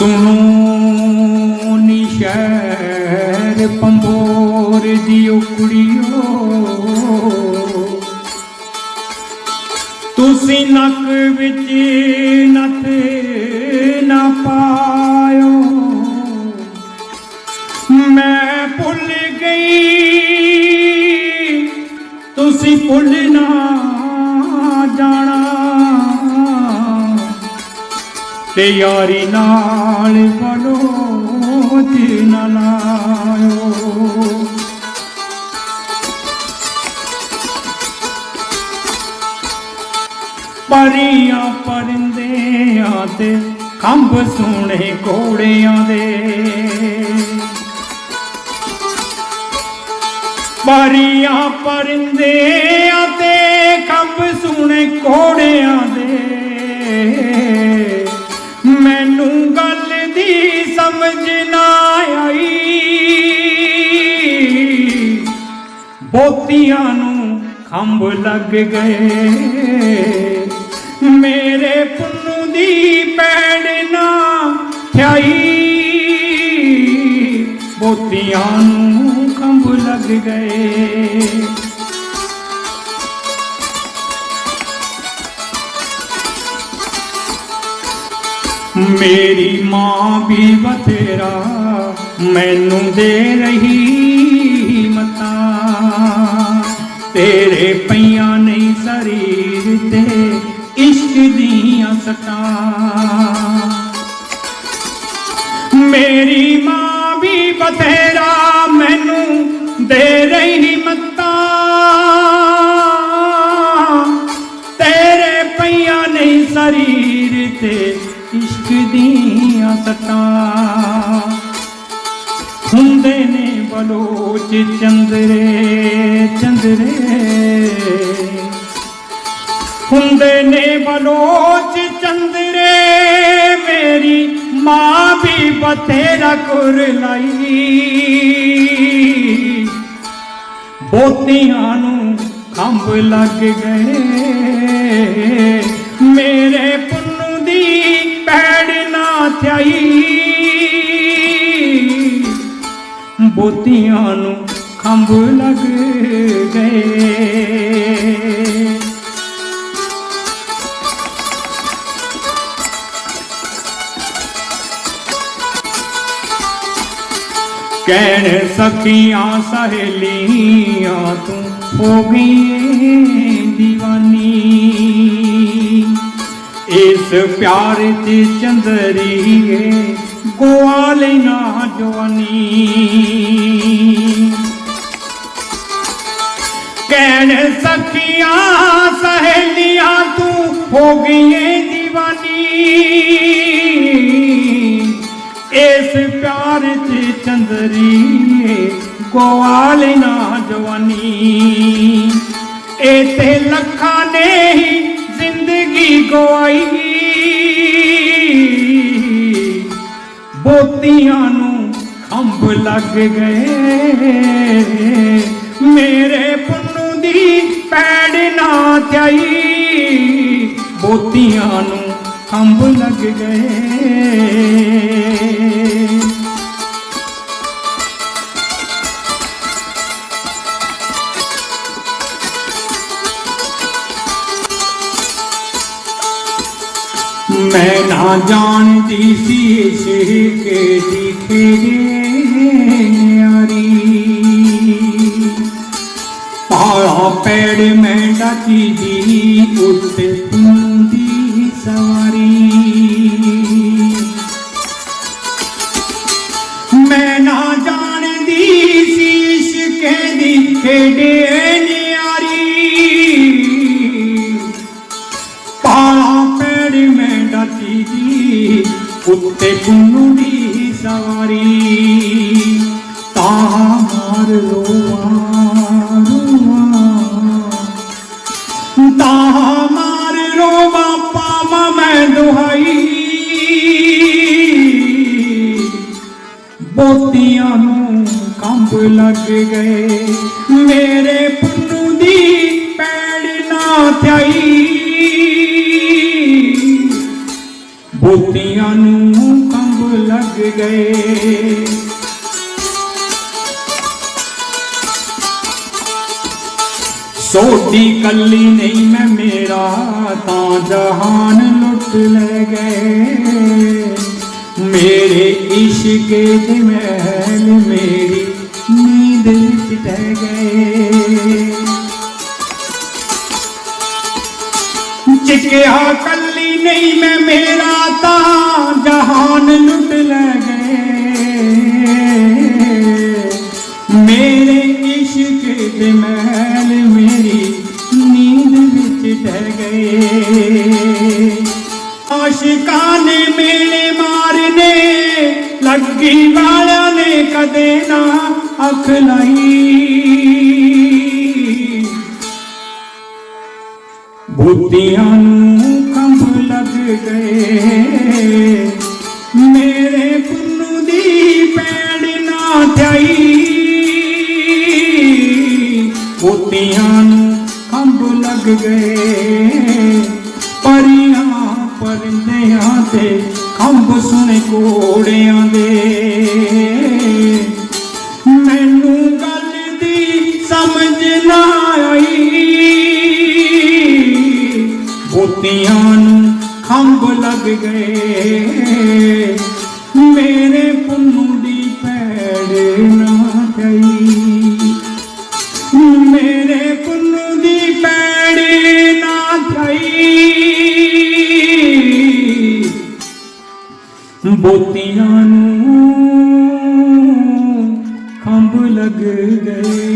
ਸੁਣੋ ਨਿਸ਼ੈਰ ਪੰਬੋਰ ਦਿਓ ਕੁੜੀਓ। ਤੁਸੀਂ ਨੱਕ ਵਿੱਚ ਨੱਥ ਨਾ ਪਾਇਓ। ਮੈਂ ਭੁੱਲ ਗਈ, ਤੁਸੀਂ ਭੁੱਲ ਨਾ ਤੇ ਯਾਰੀ ਨਾਲ ਬਲੋ ਦਿਨ ਲਾਇਓ। ਪਰੀਆਂ ਪਰਿੰਦਿਆਂ ਤੇ ਖੰਭ ਸੋਹਣੇ ਘੋੜਿਆਂ ਦੇ। ਪਰੀਆਂ ਪਰਿੰਦਿਆਂ ਤੇ ਖੰਭ ਸੋਹਣੇ ਘੋੜਿਆਂ ਦੇ। ਸਮਝ ਨਾ ਆਈ। ਬੋਤੀਆਂ ਨੂੰ ਖੰਭ ਲੱਗ ਗਏ। ਮੇਰੇ ਪੁੰਨੂ ਦੀ ਪੈੜ ਨਾ ਥਿਆਈ। ਬੋਤੀਆਂ ਨੂੰ ਖੰਭ ਲੱਗ ਗਏ। ਮੇਰੀ ਮਾਂ ਵੀ ਬਥੇਰਾ ਮੈਨੂੰ ਦੇ ਰਹੀ ਮਤਾ ਤੇਰੇ ਪਈਆਂ ਨਹੀਂ ਸਰੀਰ ਤੇ ਇਸ਼ਕ ਦੀਆਂ ਸਟਾਂ ਮੇਰੀ ਮਾਂ ਵੀ ਬਥੇਰਾ ਮੈਨੂੰ ਦੇ ਰਹੀ ਮਤਾ ਤੇਰੇ ਪਈਆਂ ਨਹੀਂ ਸਰੀਰ ਤੇ ਇਸ਼ਕ ਦੀਆਂ ਸਟਾਂ। ਹੁੰਦੇ ਨੇ ਬਲੋਚ ਚੰਦਰੇ ਚੰਦਰੇ। ਹੁੰਦੇ ਨੇ ਬਲੋਚ ਚੰਦਰੇ, ਮੇਰੀ ਮਾਂ ਵੀ ਬਥੇਰਾ ਕੁਰ ਲਾਈ। ਬੋਤੀਆਂ ਨੂੰ ਖੰਭ ਲੱਗ ਗਏ। ਮੇਰੇ ਨਾ ਬੋਤੀਆਂ ਨੂੰ ਖੰਭ ਲੱਗ ਗਏ। ਕਹਿਣ ਸਖੀਆਂ ਸਹੇਲੀਆਂ ਤੂੰ ਹੋ ਗਈ دیਵਾਨੀ ਇਸ ਪਿਆਰ ਦੀ ਚੰਦਰੀਏ, ਗੋਆਲੇ ਨਾ ਜਵਾਨੀ। ਕਹਿਣ ਸਖੀਆਂ, ਸਹੇਲੀਆਂ, ਤੂੰ ਹੋ ਗਈ ਏ ਇਸ ਪਿਆਰ ਚ ਚੰਦਰੀ ਗੋਆਲ ਨਾ ਜਵਾਨੀ। ਇਹ ਤੇ ਲੱਖਾਂ ਨੇ ਹੀ ਗਵਾਈ। ਬੋਤੀਆਂ ਨੂੰ ਖੰਭ ਲੱਗ ਗਏ। ਮੇਰੇ ਪੁੰਨੂ ਦੀ ਪੈੜ ਨਾ ਥਿਆਈ ਬੋਤੀਆਂ ਨੂੰ ਖੰਭ ਲੱਗ ਗਏ। ਮੈਂ ਨਾ ਜਾਣਦੀ ਸੀ ਇਸ਼ਕੇ ਦੀ ਖੇੜੇ ਨਿਆਰੀ। ਪਾਲਾ ਪੈੜ ਮੈਂ ਡਾਚੀ ਦੀ ਉੱਤੇ ਹੁੰਦੀ ਸਵਾਰੀ। ਮੈਂ ਨਾ ਜਾਣਦੀ ਸੀ ਇਸ਼ਕੇ ਦੀ ਖੇੜੇ ਤਾਂ ਮਾਰ ਰੋਵਾ ਰੋਵਾ ਤਾਂ ਮਾਰ ਰੋਵਾ, ਪਾਵਾਂ ਮੈਂ ਦੁਹਾਈ। ਬੋਤੀਆਂ ਨੂੰ ਕੰਬ ਲੱਗ ਗਏ, ਮੇਰੇ ਪੁੰਨੂ ਦੀ ਪੈੜ ਨਾ ਥਾਈ ਬੋਤੀਆਂ ਨੂੰ ਕੰਬ ਗਏ। ਸੋਡੀ ਕੱਲੀ ਨਹੀਂ ਮੈਂ ਮੇਰਾ, ਤਾਂ ਜਹਾਨ ਲੁੱਟ ਲੈ ਗਏ। ਮੇਰੇ ਇਸ਼ਕ ਦੇ ਮਹਿਲ ਮੇਰੀ ਨੀਂਦ ਵਿੱਚ ਟਹਿ ਗਏ। ਚਿਕਿਆ ਕੱਲੀ ਨਹੀਂ ਮੈਂ, ਮੇਰਾ ਤਾਂ ਜਹਾਨ ਲੁੱਟ ਲੈ ਗਏ। ਮੇਰੇ ਇਸ਼ਕ ਦੇ ਮਹਿਲ ਮੇਰੀ ਨੀਂਦ ਵਿੱਚ ਟਹਿ ਗਏ। ਆਸ਼ਿਕਾਂ ਨੇ ਮੇਰੇ ਮਾਰਨੇ, ਲੱਗੀ ਵਾਲਿਆਂ ਨੇ ਕਦੇ ਨਾ ਅੱਖ ਲਾਈ। ਬੁੱਧੀਆਂ ਗਏ। ਮੇਰੇ ਪੁੰਨੂ ਦੀ ਪੈੜ ਨਾ ਥਾਈ ਬੁੱਧੀਆਂ ਨੂੰ ਕੰਬ ਲੱਗ ਗਏ। ਪਰੀਆਂ ਪਰਿੰਦਿਆਂ ਤੇ ਕੰਬ ਸੁਣੇ ਕੋੜਿਆਂ ਦੇ। ਲੱਗ ਗਏ। ਮੇਰੇ ਪੁੰਨੂ ਦੀ ਪੈੜ ਨਾ ਗਈ ਮੇਰੇ ਪੁੰਨੂ ਦੀ ਪੈੜ ਨਾ ਗਈ ਬੋਤੀਆਂ ਨੂੰ ਖੰਭ ਲੱਗ ਗਏ।